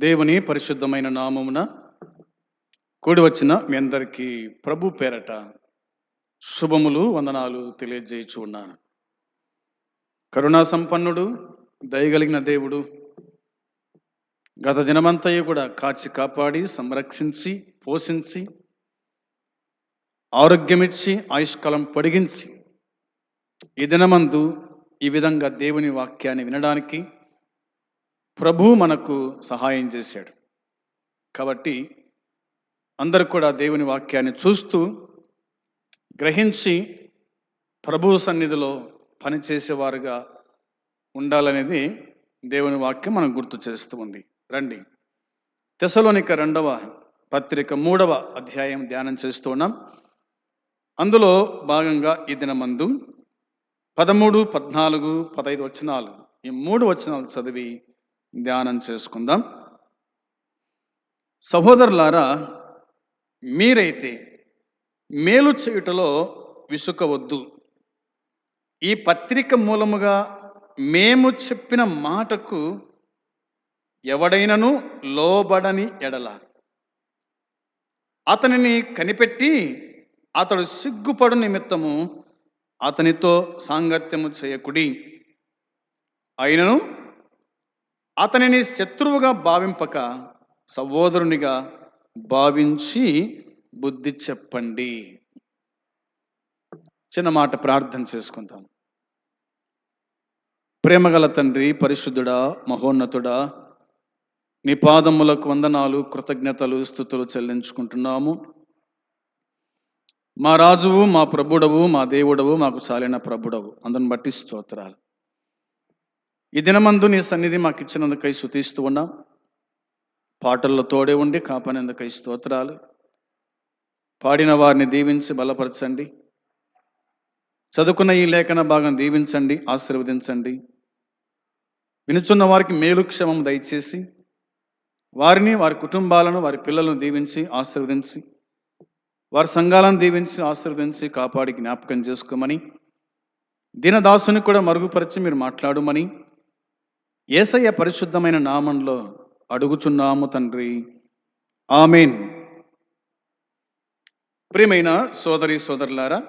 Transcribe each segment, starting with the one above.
దేవుని పరిశుద్ధమైన నామమున కూడి వచ్చిన మీ అందరికీ ప్రభు పేరట శుభములు వందనాలు తెలియజేయచ్చు ఉన్నాను. కరుణా సంపన్నుడు దయగలిగిన దేవుడు గత దినమంతయు కూడా కాచి కాపాడి సంరక్షించి పోషించి ఆరోగ్యమిచ్చి ఆయుష్కాలం పొడిగించి ఈ దినమందు ఈ విధంగా దేవుని వాక్యాన్ని వినడానికి ప్రభు మనకు సహాయం చేశాడు. కాబట్టి అందరు కూడా దేవుని వాక్యాన్ని చూస్తూ గ్రహించి ప్రభు సన్నిధిలో పనిచేసేవారుగా ఉండాలనేది దేవుని వాక్యం మనం గుర్తు చేస్తూ ఉంది. రండి. తెసలోనిక రెండవ పత్రిక మూడవ అధ్యాయం ధ్యానం చేస్తూ ఉన్నాం. అందులో భాగంగా ఈ దినమందు పదమూడు పద్నాలుగు పదహైదు వచనాలు ఈ మూడు వచనాలు చదివి ధ్యానం చేసుకుందాం. సహోదరులారా మీరైతే మేలు చేయుటలో విసుకవద్దు ఈ పత్రిక మూలముగా మేము చెప్పిన మాటకు ఎవడైనను లోబడని ఎడల. అతనిని కనిపెట్టి అతడు సిగ్గుపడు నిమిత్తము అతనితో సాంగత్యము చేయకుడి. అయినను అతనిని శత్రువుగా భావింపక సహోదరునిగా భావించి బుద్ధి చెప్పండి. చిన్న మాట ప్రార్థన చేసుకుందాం. ప్రేమగల తండ్రి పరిశుద్ధుడా మహోన్నతుడా నీ పాదములకు వందనాలు కృతజ్ఞతలు స్థుతులు చెల్లించుకుంటున్నాము. మా రాజువు మా ప్రభుడవు మా దేవుడవు మాకు చాలిన ప్రభుడవు. అందును బట్టి స్తోత్రాలు. ఈ దినమందు నీ సన్నిధి మాకు ఇచ్చినందుకై శుతిస్తూ ఉన్నాం. పాటల్లో తోడే ఉండి కాపాడేందుకై స్తోత్రాలు. పాడిన వారిని దీవించి బలపరచండి. చదువుకున్న ఈ లేఖన భాగం దీవించండి ఆశీర్వదించండి. వినుచున్న వారికి మేలు క్షమం దయచేసి వారిని వారి కుటుంబాలను వారి పిల్లలను దీవించి ఆశీర్వదించి వారి సంఘాలను దీవించి ఆశీర్వదించి కాపాడి జ్ఞాపకం చేసుకోమని దీనదాసుని కూడా మరుగుపరిచి మీరు మాట్లాడుమని ఏసయ్య పరిశుద్ధమైన నామంలో అడుగుచున్నాము తండ్రి. ఆమెన్. ప్రియమైన సోదరి సోదరులారా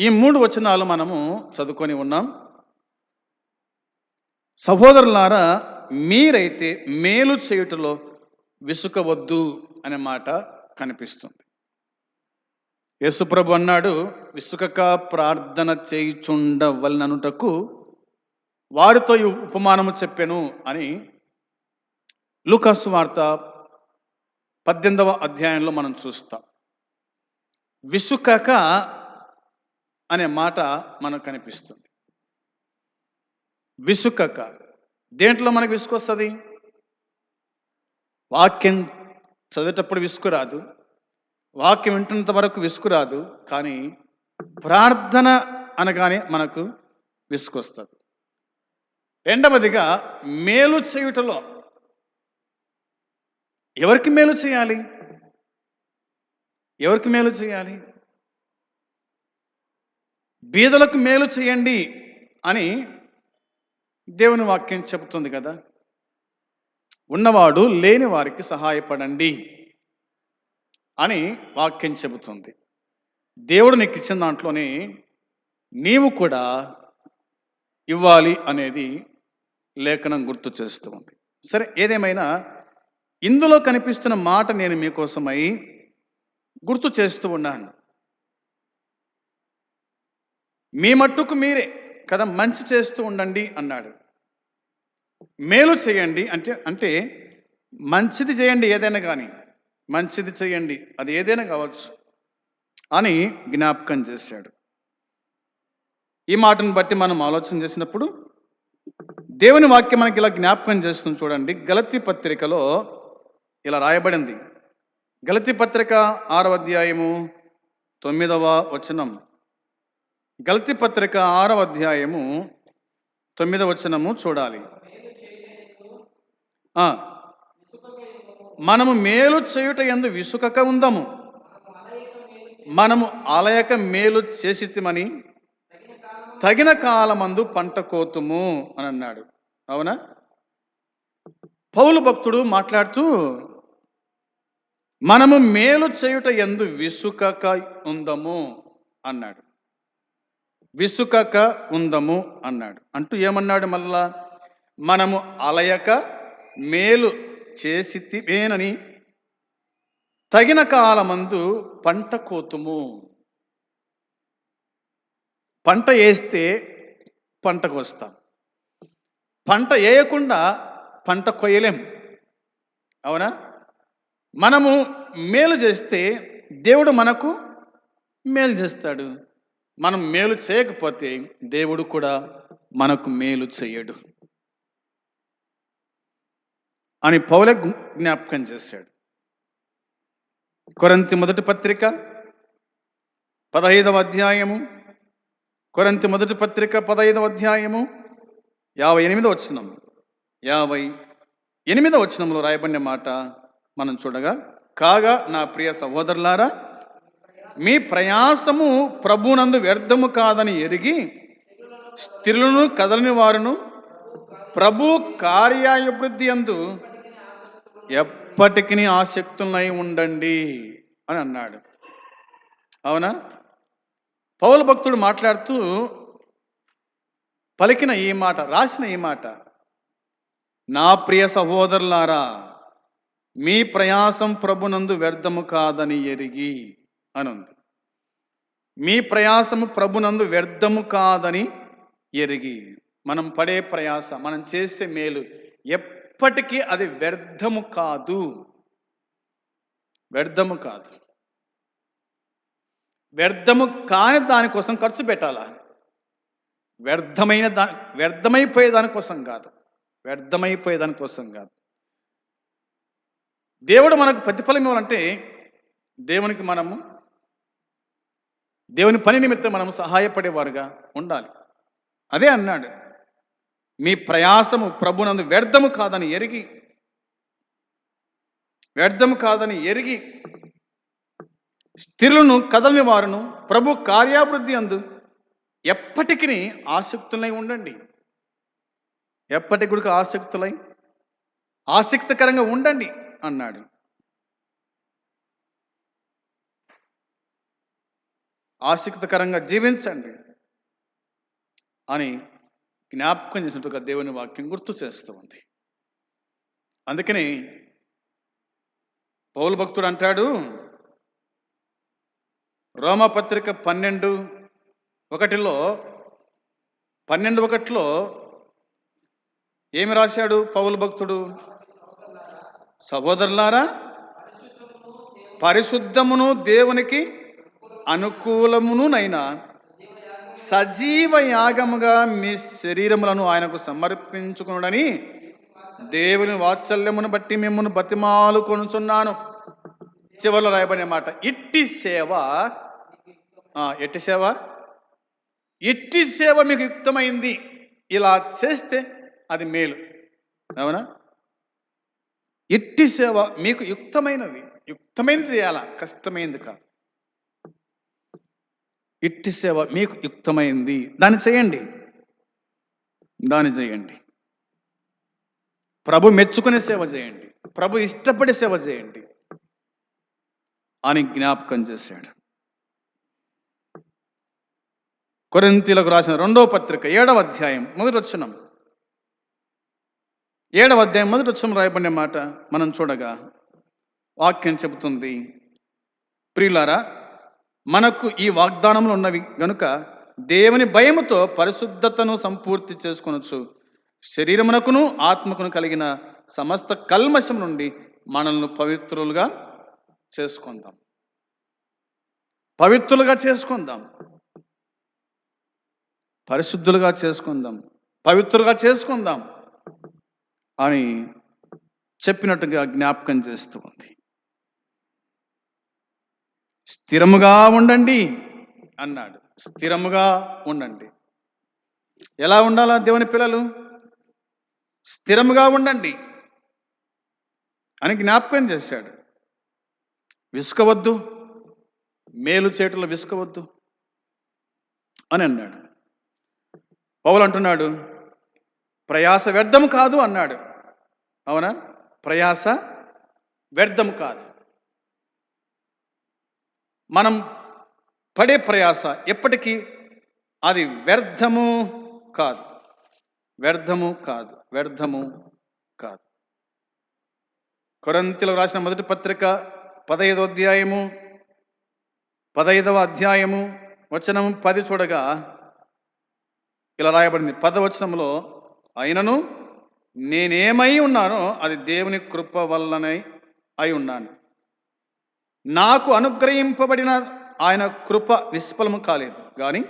ఈ మూడు వచనాలు మనము చదువుకొని ఉన్నాం. సహోదరులారా మీరైతే మేలు చేయుటలో విసుకవద్దు అనే మాట కనిపిస్తుంది. యేసుప్రభు అన్నాడు విసుకక ప్రార్థన చేయుచుండవలననుటకు వారితో ఈ ఉపమానము చెప్పాను అని లూకాసు వార్త పద్దెనిమిదవ అధ్యాయంలో మనం చూస్తాం. విసుకక అనే మాట మనకు కనిపిస్తుంది. విసుకక. దేంట్లో మనకు విసుకొస్తుంది? వాక్యం చదివేటప్పుడు విసుకురాదు. వాక్యం వింటున్నంత వరకు విసుకురాదు. కానీ ప్రార్థన అనగానే మనకు విసుకొస్తుంది. రెండవదిగా మేలు చేయుటలో. ఎవరికి మేలు చేయాలి? ఎవరికి మేలు చేయాలి? బీదలకు మేలు చేయండి అని దేవుని వాక్యం చెబుతుంది కదా. ఉన్నవాడు లేని వారికి సహాయపడండి అని వాక్యం చెబుతుంది. దేవుడు నీకు ఇచ్చిన దాంట్లోనే నీవు కూడా ఇవ్వాలి అనేది లేఖనం గుర్తు చేస్తూ ఉంది. సరే ఏదేమైనా ఇందులో కనిపిస్తున్న మాట నేను మీకోసమై గుర్తు చేస్తూ ఉన్నాను. మీ మట్టుకు మీరే కదా మంచి చేస్తూ ఉండండి అన్నాడు. మేలు చేయండి అంటే అంటే మంచిది చేయండి ఏదైనా కానీ మంచిది చేయండి అది ఏదైనా కావచ్చు అని జ్ఞాపకం చేశాడు. ఈ మాటను బట్టి మనం ఆలోచన చేసినప్పుడు దేవుని వాక్యం మనకి ఇలా జ్ఞాపకం చేస్తుంది చూడండి. గలతి పత్రికలో ఇలా రాయబడింది. గలతి పత్రిక ఆరవ అధ్యాయము తొమ్మిదవ వచనం. గలతి పత్రిక ఆరవ అధ్యాయము తొమ్మిదవ వచనము చూడాలి. మనము మేలు చేయుట ఎందు విసుకక ఉందము. మనము ఆలయక మేలు చేసిమని తగిన కాలమందు పంట కోతుము అని అన్నాడు. అవునా? పౌలు భక్తుడు మాట్లాడుతూ మనము మేలు చేయుట ఎందు విసుకక ఉందము అన్నాడు. విసుకక ఉందము అన్నాడు. అంటూ ఏమన్నాడు మళ్ళా? మనము అలయక మేలు చేసివేనని తగిన కాలమందు పంట కోతుము పంట వేస్తే పంటకు వస్తాం పంట వేయకుండా పంట కొయ్యలేం. అవునా? మనము మేలు చేస్తే దేవుడు మనకు మేలు చేస్తాడు. మనం మేలు చేయకపోతే దేవుడు కూడా మనకు మేలు చేయడు అని పౌల జ్ఞాపకం చేశాడు. కొరంతి మొదటి పత్రిక పదహైదవ అధ్యాయము కొరంతి మొదటి పత్రిక పదహైదవ అధ్యాయము యాభై ఎనిమిదవ వచనం. యాభై ఎనిమిదవ వచనంలో రాయబడిన మాట మనం చూడగా కాగా నా ప్రియ సహోదరులారా మీ ప్రయాసము ప్రభునందు వ్యర్థము కాదని ఎరిగి స్త్రీలను కదలని వారును ప్రభు కార్యాభివృద్ధి అందు ఎప్పటికీ ఆసక్తులై ఉండండి అని అన్నాడు. అవునా? పౌల భక్తుడు మాట్లాడుతూ పలికిన ఈ మాట రాసిన ఈ మాట నా ప్రియ సహోదరులారా మీ ప్రయాసం ప్రభునందు వ్యర్థము కాదని ఎరిగి అనుంది. మీ ప్రయాసము ప్రభునందు వ్యర్థము కాదని ఎరిగి మనం పడే ప్రయాస మనం చేసే మేలు ఎప్పటికీ అది వ్యర్థము కాదు. వ్యర్థము కాదు. వ్యర్థము కాని దానికోసం ఖర్చు పెట్టాలా? వ్యర్థమైన దా వ్యర్థమైపోయే దానికోసం కాదు. వ్యర్థమైపోయే దానికోసం కాదు. దేవుడు మనకు ప్రతిఫలం ఇవ్వాలంటే దేవునికి మనము దేవుని పని నిమిత్తం మనము సహాయపడేవారుగా ఉండాలి. అదే అన్నాడు మీ ప్రయాసము ప్రభునందు వ్యర్థము కాదని ఎరిగి వ్యర్థము కాదని ఎరిగి స్థిరులను కదలని వారును ప్రభు కార్యాభివృద్ధి అందు ఎప్పటికీ ఆసక్తులై ఉండండి. ఎప్పటికి కూడా ఆసక్తులై ఆసక్తికరంగా ఉండండి అన్నాడు. ఆసక్తికరంగా జీవించండి అని జ్ఞాపకం చేసినట్టుగా దేవుని వాక్యం గుర్తు చేస్తూ ఉంది. అందుకని పౌలు భక్తుడు అంటాడు రోమపత్రిక పన్నెండు ఒకటిలో పన్నెండు ఒకటిలో ఏమి రాశాడు పౌలు భక్తుడు? సహోదరులారా పరిశుద్ధమును దేవునికి అనుకూలమునునైనా సజీవ యాగముగా మీ శరీరములను ఆయనకు సమర్పించుకునుడని దేవుని వాత్సల్యమును బట్టి మిమ్మల్ని బతిమాలు కొనుచున్నాను. చివరిలో రాయబడిన మాట ఇట్టి సేవ. ఎట్టి సేవ? ఎట్టి సేవ మీకు యుక్తమైంది. ఇలా చేస్తే అది మేలు. అవునా? ఎట్టి సేవ మీకు యుక్తమైనది. యుక్తమైనది చేయాలా కష్టమైంది కాదు. ఇట్టి సేవ మీకు యుక్తమైంది. దాన్ని చేయండి. దాన్ని చేయండి. ప్రభు మెచ్చుకునే సేవ చేయండి. ప్రభు ఇష్టపడే సేవ చేయండి. అని జ్ఞాపకం చేశాడు. కొరింతీలకు రాసిన రెండో పత్రిక ఏడవ అధ్యాయం మొదటి వచ్చినం ఏడవ అధ్యాయం మొదటి వచ్చిన రాయబడిన మాట మనం చూడగా వాక్యం చెబుతుంది. ప్రియులారా మనకు ఈ వాగ్దానములు ఉన్నవి గనుక దేవుని భయముతో పరిశుద్ధతను సంపూర్తి చేసుకొనొచ్చు. శరీరమునకును ఆత్మకును కలిగిన సమస్త కల్మషం నుండి మనల్ని పవిత్రులుగా చేసుకుందాం. పవిత్రులుగా చేసుకుందాం. పరిశుద్ధులుగా చేసుకుందాం. పవిత్రులుగా చేసుకుందాం అని చెప్పినట్టుగా జ్ఞాపకం చేస్తూ ఉంది. స్థిరముగా ఉండండి అన్నాడు. స్థిరముగా ఉండండి. ఎలా ఉండాలా దేవుని పిల్లలు? స్థిరముగా ఉండండి అని జ్ఞాపకం చేశాడు. విసుకవద్దు మేలు చేతులు విసుకవద్దు అని అన్నాడు. పౌలు అంటున్నాడు ప్రయాస వ్యర్థం కాదు అన్నాడు. అవునా? ప్రయాస వ్యర్థం కాదు. మనం పడే ప్రయాస ఎప్పటికీ అది వ్యర్థము కాదు. వ్యర్థము కాదు. వ్యర్థము కాదు. కొరంతిలో రాసిన మొదటి పత్రిక పదహైదో అధ్యాయము పదహైదవ అధ్యాయము వచనం పది చూడగా ఇలా రాయబడింది. పదవచనంలో అయినను నేనేమై ఉన్నానో అది దేవుని కృప వల్లనే అయి ఉన్నాను. నాకు అనుగ్రహింపబడిన ఆయన కృప నిష్ఫలము కాలేదు. కానీ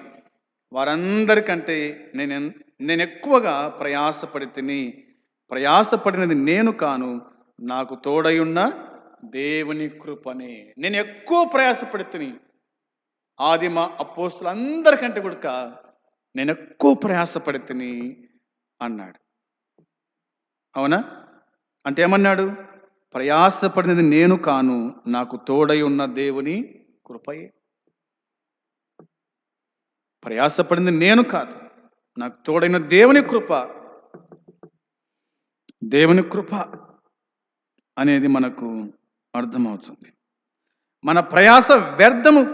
వారందరికంటే నేను ఎన్- నేను ఎక్కువగా ప్రయాసపడి తిని ప్రయాసపడినది నేను కాను నాకు తోడై ఉన్న దేవుని కృపనే. నేను ఎక్కువ ప్రయాసపడి తిని ఆదిమ అపోస్తులందరికంటే కూడా నేను ఎక్కువ ప్రయాసపడి అన్నాడు. అవునా? అంటే ఏమన్నాడు? ప్రయాసపడినది నేను కాను నాకు తోడై ఉన్న దేవుని కృపయే. ప్రయాసపడింది నేను కాదు నాకు తోడైన దేవుని కృప. దేవుని కృప అనేది మనకు అర్థమవుతుంది. మన ప్రయాస వ్యర్థము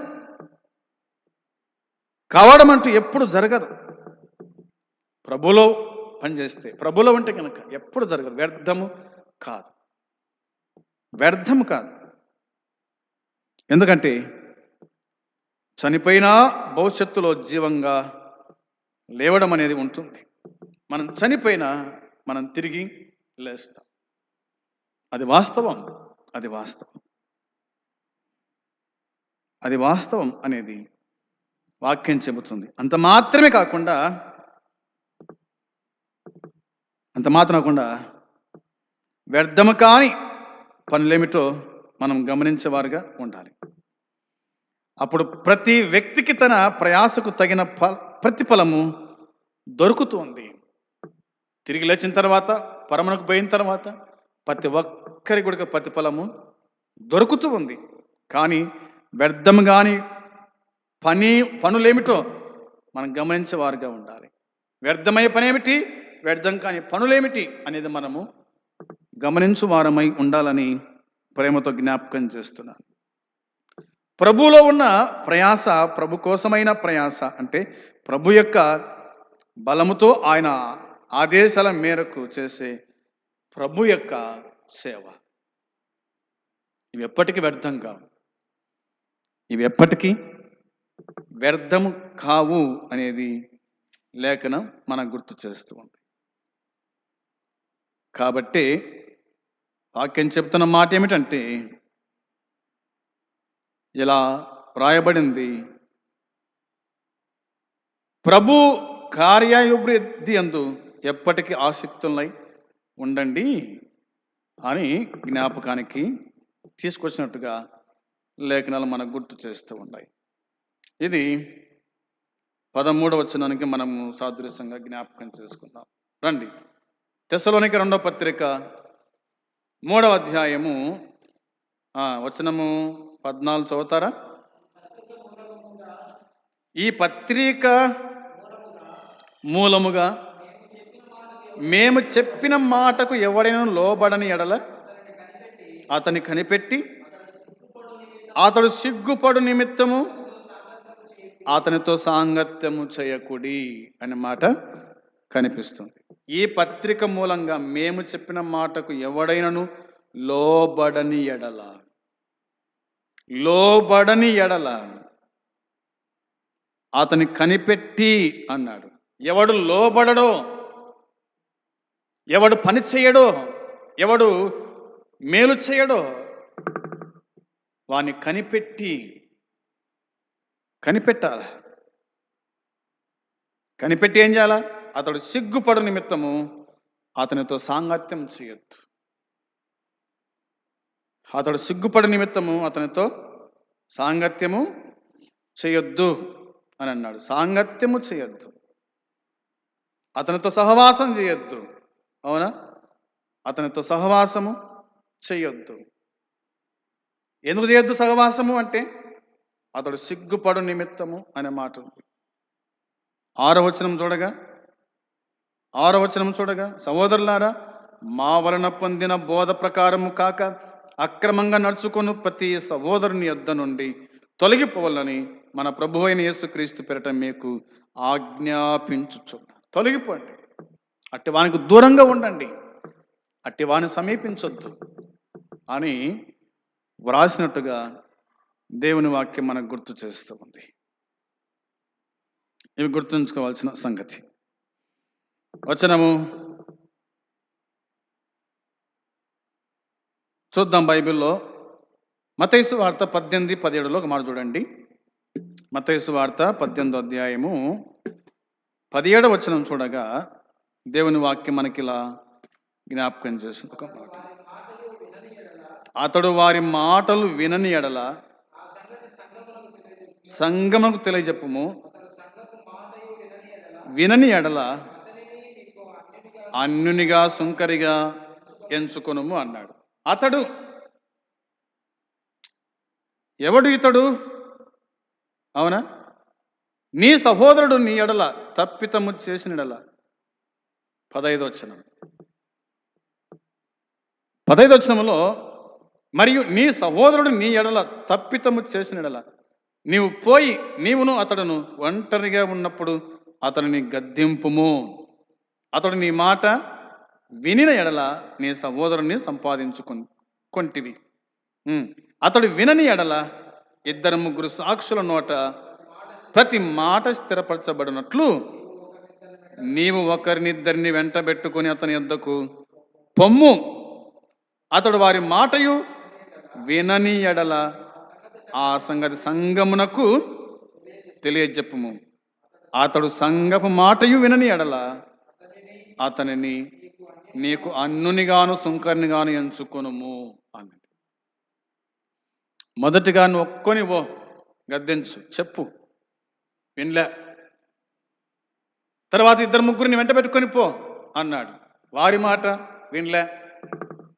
కావడం అంటూ ఎప్పుడు జరగదు. ప్రభులో పనిచేస్తే ప్రభులో ఉంటే కనుక ఎప్పుడు జరగదు. వ్యర్థము కాదు. వ్యర్థము కాదు. ఎందుకంటే చనిపోయినా భవిష్యత్తులో జీవంగా లేవడం అనేది ఉంటుంది. మనం చనిపోయినా మనం తిరిగి లేస్తాం. అది వాస్తవం. అది వాస్తవం. అది వాస్తవం అనేది వాక్యం చెబుతుంది. అంత మాత్రమే కాకుండా అంత మాత్రం కాకుండా వ్యర్థము కాని పనులేమిటో మనం గమనించేవారుగా ఉండాలి. అప్పుడు ప్రతి వ్యక్తికి తన ప్రయాసకు తగిన ఫ ప్రతిఫలము దొరుకుతుంది. తిరిగి లేచిన తర్వాత పరమనకు పోయిన తర్వాత ప్రతి ఒక్కరి కూడా ప్రతిఫలము దొరుకుతూ ఉంది. కానీ వ్యర్థం కాని పని పనులేమిటో మనం గమనించేవారుగా ఉండాలి. వ్యర్థమయ్యే పని ఏమిటి వ్యర్థం కాని పనులేమిటి? అనేది మనము గమనించు వారమై ఉండాలని ప్రేమతో జ్ఞాపకం చేస్తున్నాను. ప్రభులో ఉన్న ప్రయాస ప్రభు కోసమైన ప్రయాస అంటే ప్రభు యొక్క బలముతో ఆయన ఆదేశాల మేరకు చేసే ప్రభు యొక్క సేవ. ఇవి ఎప్పటికీ వ్యర్థం కావు. ఇవి ఎప్పటికీ వ్యర్థము కావు అనేది లేఖనం మనకు గుర్తు చేస్తూ ఉంది. కాబట్టి వాక్యం చెప్తున్న మాట ఏమిటంటే ఇలా రాయబడింది ప్రభు కార్యాభివృద్ధి అందు ఎప్పటికీ ఆసక్తులై ఉండండి. అని జ్ఞాపకానికి తీసుకొచ్చినట్టుగా లేఖనాలు మనకు గుర్తు చేస్తూ ఉన్నాయి. ఇది పదమూడవ వచనానికి మనము సాదృశ్యంగా జ్ఞాపకం చేసుకుందాం. రండి. తెసలోనికి రెండవ పత్రిక మూడవ అధ్యాయము వచనము పద్నాలుగు చదువుతారా? ఈ పత్రిక మూలముగా మేము చెప్పిన మాటకు ఎవడైనా లోబడని ఎడల అతని కనిపెట్టి అతడు సిగ్గుపడు నిమిత్తము అతనితో సాంగత్యము చేయకుడి అనే మాట కనిపిస్తుంది. ఈ పత్రిక మూలంగా మేము చెప్పిన మాటకు ఎవడైనను లోబడని ఎడల. లోబడని ఎడల. అతని కనిపెట్టి అన్నాడు. ఎవడు లోబడడో ఎవడు పని చేయడో ఎవడు మేలు చేయడో వాని కనిపెట్టి కనిపెట్టాల. కనిపెట్టి ఏం చేయాలా? అతడు సిగ్గుపడు నిమిత్తము అతనితో సాంగత్యం చేయొద్దు. అతడు సిగ్గుపడు నిమిత్తము అతనితో సాంగత్యము చేయొద్దు అని అన్నాడు. సాంగత్యము చేయొద్దు. అతనితో సహవాసం చేయొద్దు. అవునా? అతనితో సహవాసము చేయొద్దు. ఎందుకు చేయొద్దు సహవాసము అంటే అతడు సిగ్గుపడు నిమిత్తము అనే మాట. ఉంది ఆరో వచనం చూడగా ఆరో వచనం చూడగా సహోదరులారా మా వలన పొందిన బోధ ప్రకారము కాక అక్రమంగా నడుచుకొని ప్రతి సహోదరుని యొద్ద నుండి తొలగిపోవాలని మన ప్రభు అయిన యేసుక్రీస్తు పెరటం మీకు ఆజ్ఞాపించుచున్నా. తొలగిపోండి. అట్టి వానికి దూరంగా ఉండండి. అట్టి వాని సమీపించొద్దు. అని వ్రాసినట్టుగా దేవుని వాక్యం మనకు గుర్తు చేస్తూ ఉంది. ఇవి గుర్తుంచుకోవాల్సిన సంగతి. వచనము. చూద్దాం బైబిల్లో మతైసు వార్త పద్దెనిమిది పదిహేడులో ఒక మాట చూడండి. మతైసు వార్త పద్దెనిమిదో అధ్యాయము పదిహేడవ వచనం చూడగా దేవుని వాక్యం మనకి ఇలా జ్ఞాపకం చేస్తుంది. ఒక మాట అతడు వారి మాటలు వినని ఎడల సంగమునకు తెలియజెప్పుము. వినని ఎడల అన్యునిగా సుంకరిగా ఎంచుకొనుము అన్నాడు. అతడు ఎవడు ఇతడు? అవునా? నీ సహోదరుడు నీ ఎడల తప్పితము చేసిన ఎడల. పదైదు వచనం పదైదు వచనములో మరియు నీ సహోదరుడు నీ ఎడల తప్పితము చేసిన ఎడల నీవు పోయి నీవును అతడును ఒంటరిగా ఉన్నప్పుడు అతనిని గద్దింపుము. అతడు నీ మాట వినిన ఎడల నీ సహోదరుని సంపాదించుకొని కొంటివి. అతడు వినని ఎడల ఇద్దరు ముగ్గురు సాక్షుల నోట ప్రతి మాట స్థిరపరచబడినట్లు నీవు ఒకరినిద్దరిని వెంటబెట్టుకొని అతని యొద్దకు పొమ్ము. అతడు వారి మాటయు వినని ఎడల ఆ సంగతి సంగమునకు తెలియజెప్పుము. అతడు సంగపు మాటయు వినని ఎడల అతనిని నీకు అన్నునిగాను సుంకర్నిగాను ఎంచుకొనుము అన్నది. మొదటిగా నువ్వు ఒక్కొని ఓ గద్దెంచు చెప్పు. వినలే. తర్వాత ఇద్దరు ముగ్గురిని వెంట పెట్టుకొని పో అన్నాడు. వారి మాట వినలే.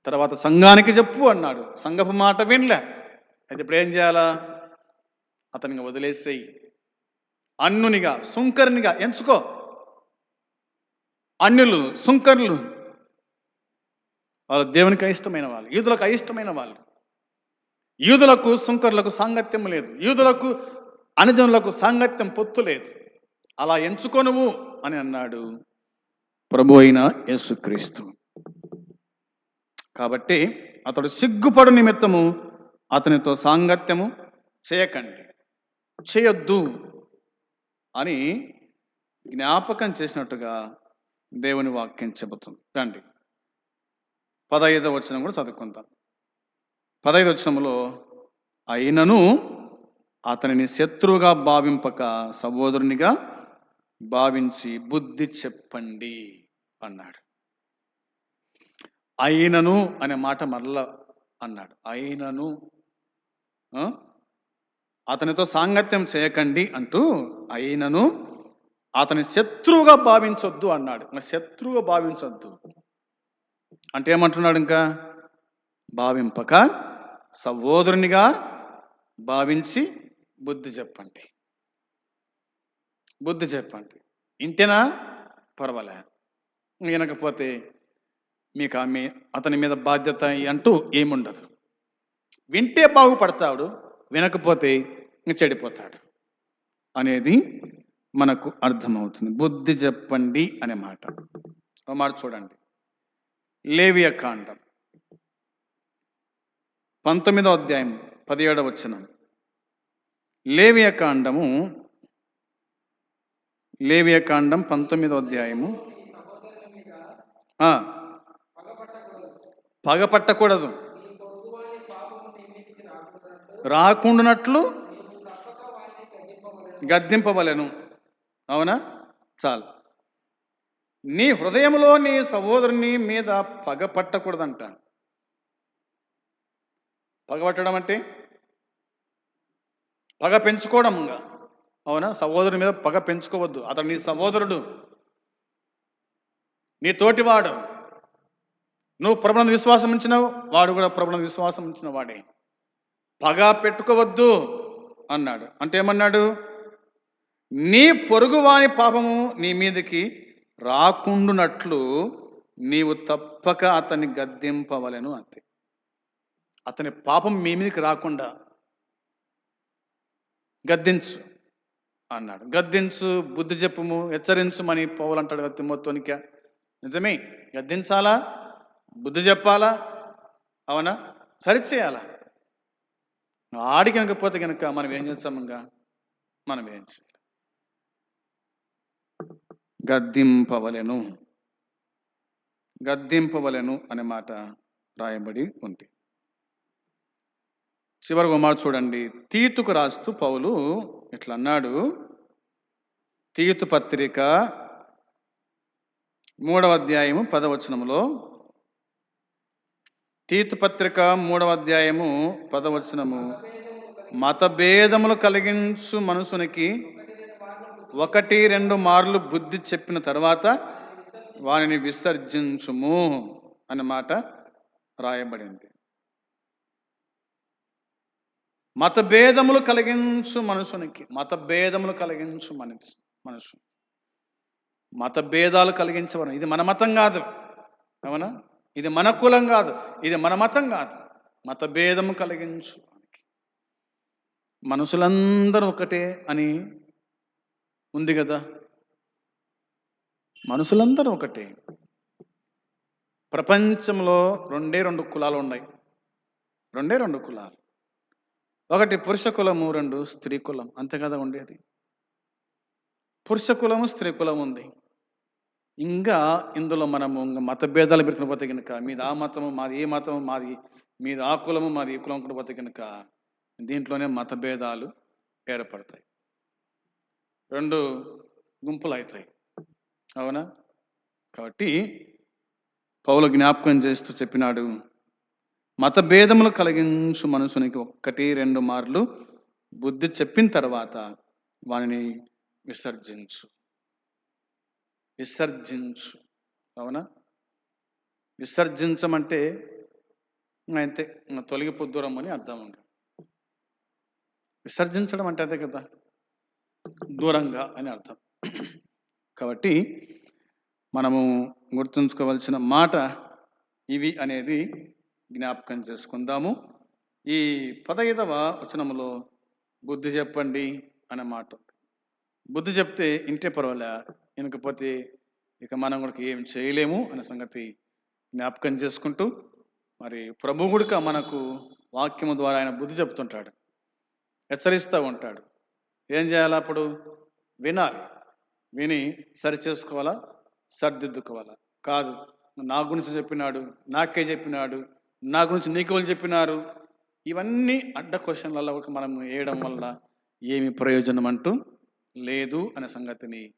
తర్వాత సంఘానికి చెప్పు అన్నాడు. సంఘపు మాట వినలే. అయితే ఇప్పుడు ఏం చేయాలా? అతనికి వదిలేసేయి. అన్నునిగా సుంకరునిగా ఎంచుకో. అన్యులు సుంకర్లు. వాళ్ళు దేవునికి అయిష్టమైన వాళ్ళు యూదులకు అయిష్టమైన వాళ్ళు. యూదులకు సుంకర్లకు సాంగత్యం లేదు. యూదులకు అనుజనులకు సాంగత్యం పొత్తు లేదు. అలా ఎంచుకొనుము అని అన్నాడు ప్రభు అయిన యేసుక్రీస్తు. కాబట్టి అతడు సిగ్గుపడు నిమిత్తము అతనితో సాంగత్యము చేయకండి చేయొద్దు అని జ్ఞాపకం చేసినట్టుగా దేవుని వాక్యం చెబుతుంది. రండి. పదహైదవ వచనం కూడా చదువుకుందాం. పదహైదు వచనంలో అయినను అతనిని శత్రువుగా భావింపక సహోదరునిగా భావించి బుద్ధి చెప్పండి అన్నాడు. అయినను అనే మాట మరల అన్నాడు. అయినను అతనితో సాంగత్యం చేయకండి అంటూ అయినను అతని శత్రువుగా భావించొద్దు అన్నాడు. ఇంకా శత్రువుగా భావించొద్దు. అంటే ఏమంటున్నాడు ఇంకా? భావింపక సహోదరునిగా భావించి బుద్ధి చెప్పండి. బుద్ధి చెప్పండి. ఇంతేనా? పర్వాలే. వినకపోతే మీకు ఆమె అతని మీద బాధ్యత అంటూ ఏముండదు. వింటే బాగుపడతాడు వినకపోతే చెడిపోతాడు అనేది మనకు అర్థమవుతుంది. బుద్ధి చెప్పండి అనే మాట. ఒక మాట చూడండి. లేవియ కాండం. పంతొమ్మిదో అధ్యాయం పదిహేడవ వచ్చిన లేవియ కాండము లేవియ కాండం పంతొమ్మిదో అధ్యాయము పగపట్టకూడదు. రాకుండానట్లు గద్దింపవలెను. అవునా? చాలు. నీ హృదయంలో నీ సహోదరుని మీద పగ పట్టకూడదంట. పగబట్టడం అంటే? పగ పెంచుకోవడం ఇంకా. అవునా? సహోదరుని మీద పగ పెంచుకోవద్దు. అతడు నీ సహోదరుడు. నీ తోటివాడు. నువ్వు ప్రభుత్వ విశ్వాసం ఉంచినావు వాడు కూడా ప్రభుత్వ విశ్వాసం ఉంచిన వాడే. పగ పెట్టుకోవద్దు అన్నాడు. అంటే ఏమన్నాడు? నీ పొరుగువాని పాపము నీ మీదకి రాకుండునట్లు నీవు తప్పక అతన్ని గద్దింపవలెను అంతే. అతని పాపం మీ మీదకి రాకుండా గద్దించు. అన్నాడు. గద్దించు బుద్ధి చెప్పుము హెచ్చరించుమని పౌలు అంటాడు కదా తిమ్మోత్తోనిక నిజమే గద్దించాలా బుద్ధి చెప్పాలా? అవునా? సరిచేయాలా? ఆడి కనుకపోతే కనుక మనం ఏం చేస్తామంగా మనం ఏం చేయాలి? గద్దింపవలెను. గద్దింపవలెను అనే మాట రాయబడి ఉంది. చివరి మాట చూడండి. తీతుకు రాస్తూ పౌలు ఇట్లా అన్నాడు తీతు పత్రిక మూడవ అధ్యాయము పదవచనములో. తీతు పత్రిక మూడవ అధ్యాయము పదవచనము. మతభేదములు కలిగించు మనసునికి ఒకటి రెండు మార్లు బుద్ధి చెప్పిన తర్వాత వానిని విసర్జించుము అన్నమాట రాయబడింది. మతభేదములు కలిగించు మనుషునికి మతభేదములు కలిగించు మనసు మనసు మతభేదాలు కలిగించవరం ఇది మన మతం కాదు. అవునా ఇది మన కులం కాదు. ఇది మన మతం కాదు. మతభేదము కలిగించు మనుషులందరూ ఒకటే అని ఉంది కదా? మనుషులందరూ ఒకటే. ప్రపంచంలో రెండే రెండు కులాలు ఉన్నాయి. రెండే రెండు కులాలు. ఒకటి పురుష కులము రెండు స్త్రీ కులం. అంతే కదా ఉండేది. పురుష కులము స్త్రీ కులం ఉంది. ఇంకా ఇందులో మనము ఇంకా మత భేదాలు పెట్టుకుని పోతే కనుక మీది ఆ మతము మాది ఏ మతము మాది మీది ఆ కులము మాది ఈ కులం అనుకుని పోతే కనుక దీంట్లోనే మత భేదాలు ఏర్పడతాయి. రెండు గుంపులు అవుతాయి అవునా? కాబట్టి పౌలు జ్ఞాపకం చేస్తూ చెప్పినాడు మత భేదములు కలిగించు మనసునికి ఒక్కటి రెండు మార్లు బుద్ధి చెప్పిన తర్వాత వానిని విసర్జించు. విసర్జించు. అవునా? విసర్జించమంటే అయితే అంతే దూరం అని అర్థం ఇంకా. విసర్జించడం అంటే అదే కదా? దూరంగా అని అర్థం. కాబట్టి మనము గుర్తుంచుకోవాల్సిన మాట ఇవి అనేది జ్ఞాపకం చేసుకుందాము. ఈ పదహైదవ వచనములో బుద్ధి చెప్పండి అనే మాట బుద్ధి చెప్తే ఇంటే పర్వాలే వినకపోతే ఇక మనం కూడా ఏం చేయలేము అనే సంగతి జ్ఞాపకం చేసుకుంటూ మరి ప్రభు గుడిక మనకు వాక్యము ద్వారా ఆయన బుద్ధి చెప్తుంటాడు. హెచ్చరిస్తూ ఉంటాడు. ఏం చేయాలి అప్పుడు? వినాలి. విని సరి చేసుకోవాలా సర్దిద్దుకోవాలా? కాదు. నా గురించి చెప్పినాడు నాకే చెప్పినాడు నా గురించి నీకు చెప్పినారు? ఇవన్నీ అడ్డ క్వశ్చన్లలో ఒక మనం వేయడం వల్ల ఏమి ప్రయోజనం అంటూ లేదు అనే సంగతిని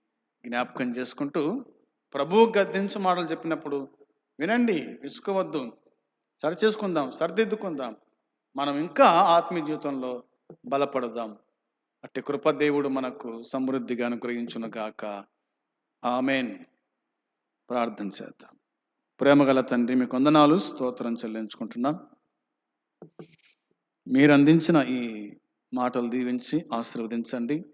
జ్ఞాపకం చేసుకుంటూ ప్రభు గద్దించు మాటలు చెప్పినప్పుడు వినండి విసుకోవద్దు సరి చేసుకుందాం సరిదిద్దుకుందాం. మనం ఇంకా ఆత్మీయ జీవితంలో బలపడదాం. అట్టి కృపదేవుడు మనకు సమృద్ధిగా అనుగ్రహించును గాక. ఆమెన్. ప్రార్థన చేద్దాం. ప్రేమగల తండ్రి మీ కొందనాలు స్తోత్రం చెల్లించుకుంటున్నాం. మీరు అందించిన ఈ మాటలు దీవించి ఆశీర్వదించండి.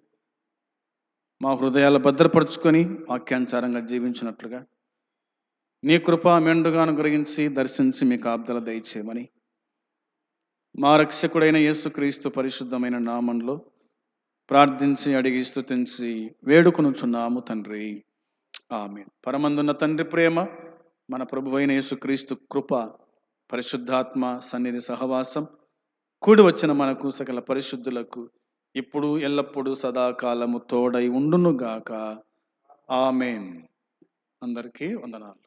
మా హృదయాలు భద్రపరుచుకొని వాక్యానుసారంగా జీవించినట్లుగా. నీ కృప మెండుగా అనుగ్రహించి దర్శించి మీకు ఆబ్దల దయచేయమని. మా రక్షకుడైన యేసుక్రీస్తు పరిశుద్ధమైన నామంలో ప్రార్థించి అడిగి స్థుతించి వేడుకొనుచున్నాము తండ్రి. ఆమె పరమందున్న తండ్రి ప్రేమ మన ప్రభువైన యేసుక్రీస్తు కృప పరిశుద్ధాత్మ సన్నిధి సహవాసం కూడి వచ్చిన మనకు సకల పరిశుద్ధులకు ఇప్పుడు ఎల్లప్పుడూ సదాకాలము తోడై ఉండునుగాక. ఆమెన్. అందరికీ వందనాలు.